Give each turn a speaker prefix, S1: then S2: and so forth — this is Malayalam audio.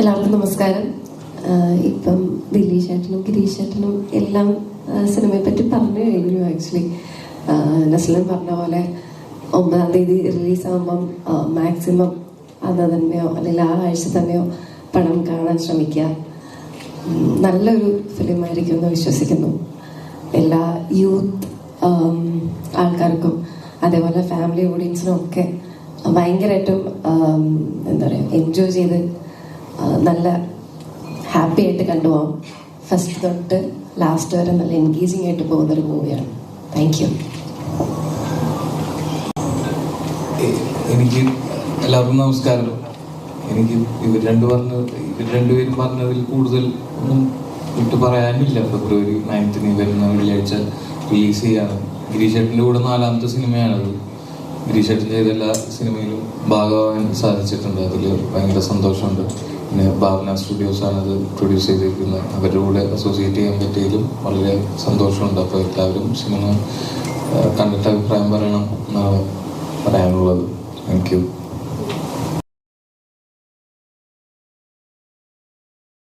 S1: എല്ലാവർക്കും നമസ്കാരം. ഇപ്പം ദില്ലി ചേട്ടനും ഗിരീഷ് ചേട്ടനും എല്ലാം സിനിമയെ പറ്റി പറഞ്ഞു കഴിഞ്ഞു ആക്ച്വലി നസ്ലൻ പറഞ്ഞ പോലെ ഒമ്പതാം തീയതി റിലീസാകുമ്പം മാക്സിമം അന്ന് തന്നെയോ അല്ലെങ്കിൽ ആ ആഴ്ച തന്നെയോ പടം കാണാൻ ശ്രമിക്കുക. നല്ലൊരു ഫിലിം ആയിരിക്കും എന്ന് വിശ്വസിക്കുന്നു. എല്ലാ യൂത്ത് ആൾക്കാർക്കും അതേപോലെ ഫാമിലി ഓഡിയൻസിനും ഒക്കെ ഭയങ്കരമായിട്ടും എന്താ പറയുക എൻജോയ് ചെയ്ത് നല്ല ഹാപ്പി ആയിട്ട് കണ്ടുപോകാം ഫസ്റ്റ് തൊട്ട് ലാസ്റ്റ് വരെ നല്ല എൻഗേജിങ് ആയിട്ട് പോകുന്ന ഒരു മൂവിയാണ് താങ്ക് യു
S2: എനിക്ക് എല്ലാവർക്കും നമസ്കാരം. എനിക്ക് ഇവർ രണ്ട് പറഞ്ഞ ഇവർ രണ്ടുപേരും പറഞ്ഞതിൽ കൂടുതൽ ഒന്നും വിട്ടു പറയാനില്ല. ഫെബ്രുവരി നയൻത്തിന് വരുന്ന വെള്ളിയാഴ്ച റിലീസ് ചെയ്യാണ്. ഗിരീഷേട്ടന്റെ കൂടെ നാലാമത്തെ സിനിമയാണത് ഗിരീഷേട്ടൻ ചെയ്ത എല്ലാ സിനിമയിലും ഭാഗമാകാൻ സാധിച്ചിട്ടുണ്ട്. അതിൽ ഭയങ്കര സന്തോഷമുണ്ട്. പിന്നെ ഭാവന സ്റ്റുഡിയോസാണ് അത് പ്രൊഡ്യൂസ് ചെയ്തിരിക്കുന്നത്. അവരുടെ കൂടെ അസോസിയേറ്റ് ചെയ്യാൻ പറ്റിയതിലും വളരെ സന്തോഷമുണ്ട്. അപ്പോൾ എല്ലാവരും സിനിമ കണ്ടിട്ട് അഭിപ്രായം പറയണം എന്നാണ് പറയാനുള്ളത്. Thank you